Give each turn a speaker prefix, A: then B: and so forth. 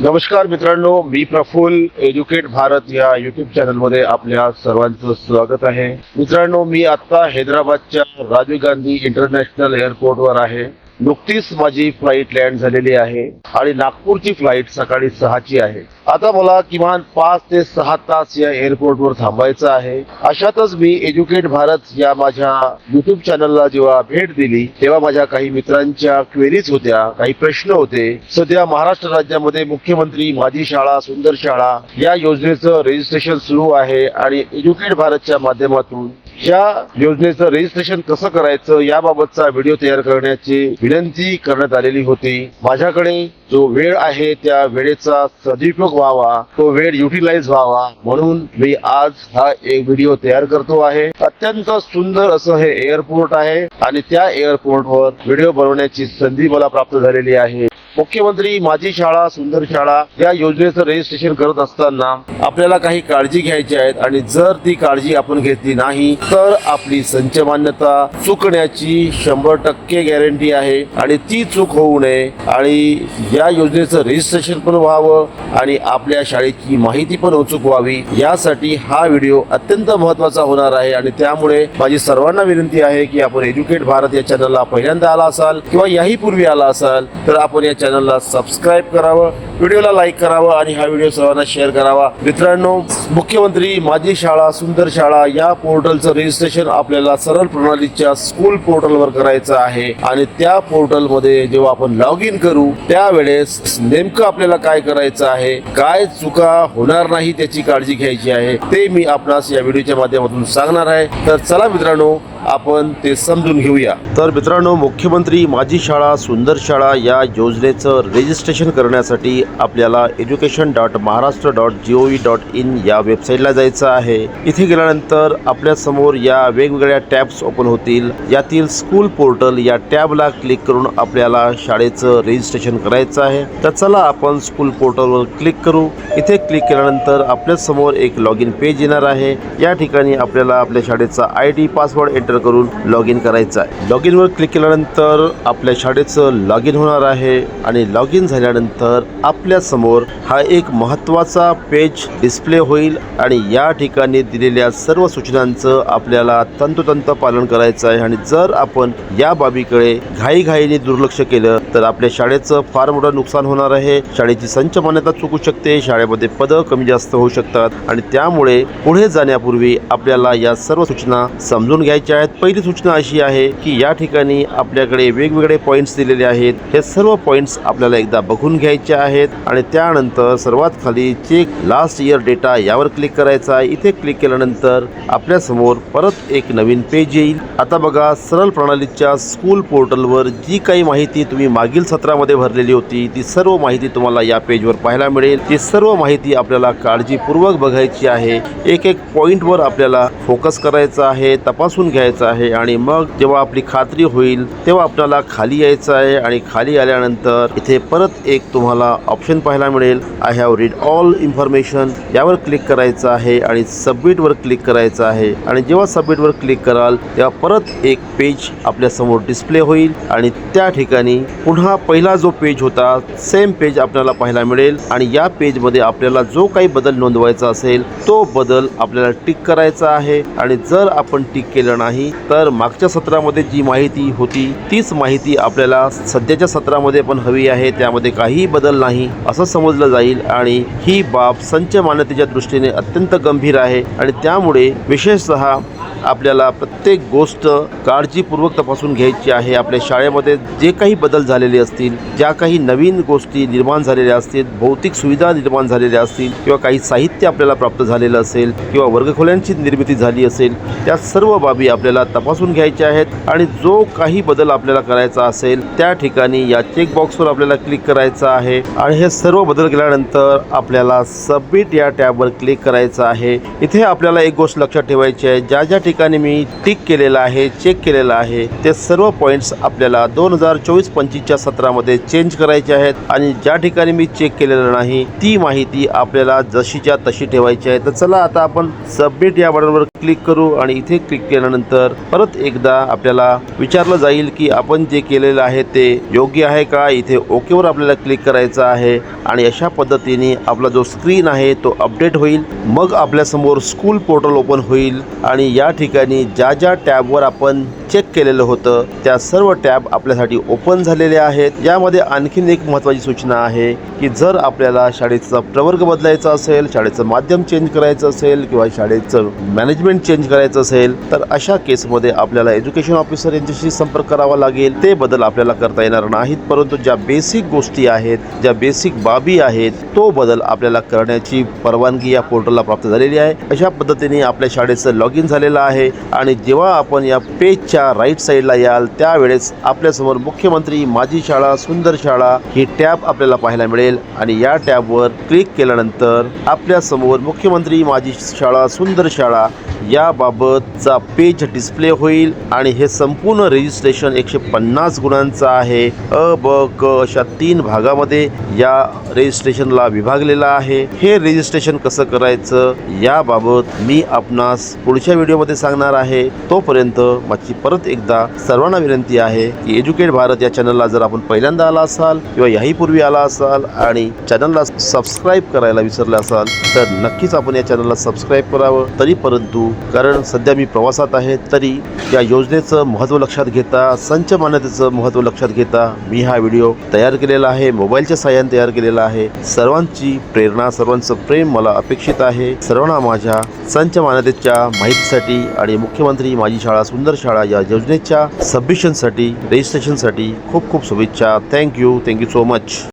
A: नमस्कार मित्रांनो मी प्रफुल्ल एज्युकेट भारत या युट्यूब चॅनलमध्ये आपल्या सर्वांचं स्वागत आहे. मित्रांनो मी आता हैदराबादच्या राजीव गांधी इंटरनॅशनल एअरपोर्टवर आहे. नुकतीच माझी फ्लाईट लँड झालेली आहे आणि नागपूरची फ्लाईट सकाळी सहाची आहे. आता मला किमान पाच ते सहा तास या एअरपोर्टवर थांबायचं आहे. अशातच मी एज्युकेट भारत या माझ्या युट्यूब चॅनलला जेव्हा भेट दिली तेव्हा माझ्या काही मित्रांच्या क्वेरीज होत्या काही प्रश्न होते. सध्या महाराष्ट्र राज्यामध्ये मुख्यमंत्री माझी शाळा सुंदर शाळा या योजनेचं रजिस्ट्रेशन सुरू आहे आणि एज्युकेट भारतच्या माध्यमातून या योजनेचं रजिस्ट्रेशन कसं करायचं याबाबतचा व्हिडिओ तयार करण्याची विनंती करण्यात आलेली होती. माझ्याकडे जो वेळ आहे त्या वेळेचा सदुपयोग व्हावा तो वेळ युटिलाइज व्हावा. म्हणून मी आज हा एक व्हिडिओ तयार करतो आहे. अत्यंत सुंदर असं हे एअरपोर्ट आहे. आणि त्या एअरपोर्टवर व्हिडिओ बनवण्याची संधी मला प्राप्त झालेली आहे. मुख्यमंत्री माझी शाळा सुंदर शाळा या योजनेचं रजिस्ट्रेशन करत असताना आपल्याला काही काळजी घ्यायची आहेत आणि जर ती काळजी आपण घेतली नाही तर आपली संचमान्यता चुकण्याची शंभर टक्के गॅरंटी आहे आणि ती चूक होऊ नये आणि या योजनेचं रजिस्ट्रेशन पण व्हावं आणि आपल्या शाळेची माहिती पण अचूक व्हावी यासाठी हा व्हिडिओ अत्यंत महत्त्वाचा होणार आहे आणि त्यामुळे माझी सर्वांना विनंती आहे की आपण एज्युकेट भारत या चॅनलला पहिल्यांदा आला असाल किंवा याही पूर्वी आला असाल तर आपण या चॅनलला सबस्क्राईब करावं व्हिडिओला लाईक करावं आणि हा व्हिडिओ सर्वांना शेअर करावा. मित्रांनो मुख्यमंत्री माझी शाळा सुंदर शाळा या पोर्टलचं रजिस्ट्रेशन आपल्याला सरळ प्रणालीच्या स्कूल पोर्टलवर करायचं आहे. आणि त्या पोर्टलमध्ये जेव्हा आपण लॉग इन करू त्यावेळेस नेमकं आपल्याला काय करायचं आहे काय चुका होणार नाही त्याची काळजी घ्यायची आहे ते मी आपणास या व्हिडिओच्या माध्यमातून सांगणार आहे. तर चला मित्रांनो आपण ते समजून घेऊया. तर मित्रांनो मुख्यमंत्री माझी शाळा सुंदर शाळा या योजनेचं रजिस्ट्रेशन करण्यासाठी आपल्याला education dot Maharashtra dot G O V dot in या वेबसाईटला जायचं आहे. इथे गेल्यानंतर आपल्यासमोर या वेगवेगळ्या टॅब्स ओपन होतील. यातील स्कूल पोर्टल या टॅबला क्लिक करून आपल्याला शाळेचं रजिस्ट्रेशन करायचं आहे. तर चला आपण स्कूल पोर्टलवर क्लिक करू. इथे क्लिक केल्यानंतर आपल्यासमोर एक लॉग इन पेज येणार आहे. या ठिकाणी आपल्याला आपल्या शाळेचा आय डी पासवर्ड एंटर करून लॉग इन करायचं आहे. लॉग इनवर क्लिक केल्यानंतर आपल्या शाळेचं लॉग इन होणार आहे आणि लॉग इन झाल्यानंतर आपल्यासमोर हा एक महत्त्वाचा पेज डिस्प्ले होईल आणि या ठिकाणी दिलेल्या सर्व सूचनांचं आपल्याला तंतोतंत पालन करायचं आहे. आणि जर आपण या बाबीकडे घाईघाईने दुर्लक्ष केलं तर आपल्या शाळेचं फार मोठं नुकसान होणार आहे. शाळेची संच मान्यता चुकू शकते. शाळेमध्ये पदं कमी जास्त होऊ शकतात. आणि त्यामुळे पुढे जाण्यापूर्वी आपल्याला या सर्व सूचना समजून घ्यायच्या आहेत. पहिली सूचना अशी आहे की या ठिकाणी आपल्याकडे वेगवेगळे पॉईंट्स दिलेले आहेत. हे सर्व पॉईंट्स आपल्याला एकदा बघून घ्यायचे आहेत. आणि त्यानंतर सर्वात खाली चेक लास्ट इयर डेटा यावर क्लिक करायचा आहे. इथे क्लिक केल्यानंतर आपल्यासमोर परत एक नवीन पेज येईल. आता बघा सरळ प्रणालीच्या स्कूल पोर्टलवर जी काही माहिती तुम्ही मागील सत्रामध्ये भरलेली होती. ती सर्व माहिती तुम्हाला या पेजवर पाहायला मिळेल. ती सर्व माहिती आपल्याला काळजीपूर्वक बघायची आहे. एक एक पॉईंटवर आपल्याला फोकस करायचा आहे तपासून घ्यायचं आहे आणि मग जेव्हा आपली खात्री होईल तेव्हा आपल्याला खाली यायचं आहे आणि खाली आल्यानंतर इथे परत एक तुम्हाला ऑप्शन पाहायला मिळेल. I have read all information यावर क्लिक करायचं आहे आणि सबमिटवर क्लिक करायचं आहे. आणि जेव्हा सबमिटवर क्लिक कराल तेव्हा परत एक पेज आपल्यासमोर डिस्प्ले होईल आणि त्या ठिकाणी पुन्हा पहिला जो पेज होता सेम पेज आपल्याला पाहायला मिळेल. आणि या पेजमध्ये आपल्याला जो काही बदल नोंदवायचा असेल तो बदल आपल्याला टिक करायचा आहे. आणि जर आपण टिक केलं नाही तर मागच्या सत्रामध्ये जी माहिती होती तीच माहिती आपल्याला सध्याच्या सत्रामध्ये पण हवी आहे. त्यामध्ये काहीही बदल नाही असं समजलं जाईल. आणि ही बाब संच मान्यतेच्या दृष्टीने अत्यंत गंभीर आहे. आणि त्यामुळे विशेषतः आपल्याला प्रत्येक गोष्ट काळजीपूर्वक तपासून घ्यायची आहे. आपल्या शाळेमध्ये जे काही बदल झालेले असतील ज्या काही नवीन गोष्टी निर्माण झालेल्या असतील भौतिक सुविधा निर्माण झालेल्या असतील किंवा काही साहित्य आपल्याला प्राप्त झालेलं असेल किंवा वर्गखोल्यांची निर्मिती झाली असेल त्या सर्व बाबी आपल्याला तपासून घ्यायच्या आहेत. आणि जो काही बदल आपल्याला करायचा असेल त्या ठिकाणी या चेकबॉक्सवर आपल्याला क्लिक करायचं आहे. आणि हे सर्व बदल केल्यानंतर आपल्याला सबमिट या टॅबवर क्लिक करायचं आहे. इथे आपल्याला एक गोष्ट लक्षात ठेवायची आहे. ज्या ज्या ठिकाणी मी टिक केलेलं आहे चेक केलेलं आहे ते सर्व पॉईंट्स आपल्याला दोन हजार चोवीस पंचवीस पुढच्या सत्रामध्ये चेंज करायचे आहेत आणि ज्या ठिकाणी मी चेक केलेलं नाही ती माहिती आपल्याला जशीच्या तशी ठेवायची आहे. तर चला आता आपण सबमिट या बटनवर क्लिक करू आणि इथे क्लिक केल्यानंतर परत एकदा आपल्याला विचारलं जाईल की आपण जे केलेलं आहे ते योग्य आहे का? इथे ओकेवर आपल्याला क्लिक करायचं आहे आणि अशा पद्धतीने आपला जो स्क्रीन आहे तो अपडेट होईल. मग आपल्यासमोर स्कूल पोर्टल ओपन होईल आणि या ठिकाणी ज्या ज्या टॅबवर आपण चेक केलेलं होतं. त्या सर्व टॅब आपल्यासाठी ओपन झालेले आहेत. यामध्ये आणखीन एक महत्त्वाची सूचना आहे की जर आपल्याला शाळेचा प्रवर्ग बदलायचा असेल शाळेचं माध्यम चेंज करायचं असेल किंवा शाळेचं मॅनेजमेंट चेंज करायचं असेल तर अशा केसमध्ये आपल्याला एज्युकेशन ऑफिसर यांच्याशी संपर्क करावा लागेल. ते बदल आपल्याला करता येणार नाहीत परंतु ज्या बेसिक गोष्टी आहेत ज्या बेसिक बाबी आहेत तो बदल आपल्याला करण्याची परवानगी या पोर्टलला प्राप्त झालेली आहे. अशा पद्धतीने आपल्या शाळेचं लॉग इन झालेलं आहे आणि जेव्हा आपण या पेजच्या राईट साईडला याल त्यावेळेस आपल्यासमोर मुख्यमंत्री माझी शाळा सुंदर शाळा ही टॅब आपल्याला पाहायला मिळेल. आणि या टॅबवर क्लिक केल्यानंतर आपल्यासमोर मुख्यमंत्री माझी शाळा सुंदर शाळा याबाबतचा पेज डिस्प्ले होईल आणि हे संपूर्ण रजिस्ट्रेशन एकशे पन्नास गुणांचं आहे. अ ब क अशा तीन भागामध्ये या रजिस्ट्रेशनला विभागलेलं आहे. हे रजिस्ट्रेशन कसं करायचं याबाबत मी आपणास पुढच्या व्हिडिओमध्ये सांगणार आहे. तोपर्यंत माझी परत एकदा सर्वांना विनंती आहे की एज्युकेट भारत या चॅनलला जर आपण पहिल्यांदा आला असाल किंवा याही पूर्वी आला असाल आणि चॅनलला सबस्क्राईब करायला विसरला असाल तर नक्कीच आपण या चॅनलला सबस्क्राईब करावं. तरी परंतु कारण सध्या मी प्रवासात आहे तरी या योजनेचं महत्त्व लक्षात घेता संच मान्यतेचं महत्त्व लक्षात घेता मी हा व्हिडिओ तयार केलेला आहे मोबाईलच्या साह्याने तयार केलेला आहे. सर्वांची प्रेरणा सर्वांचं प्रेम मला अपेक्षित आहे. सर्वांना माझ्या संच मान्यतेच्या माहितीसाठी आणि मुख्यमंत्री माझी शाळा सुंदर शाळा या योजनेच्या सबमिशनसाठी रजिस्ट्रेशनसाठी खूप खूप शुभेच्छा. Thank you thank you so much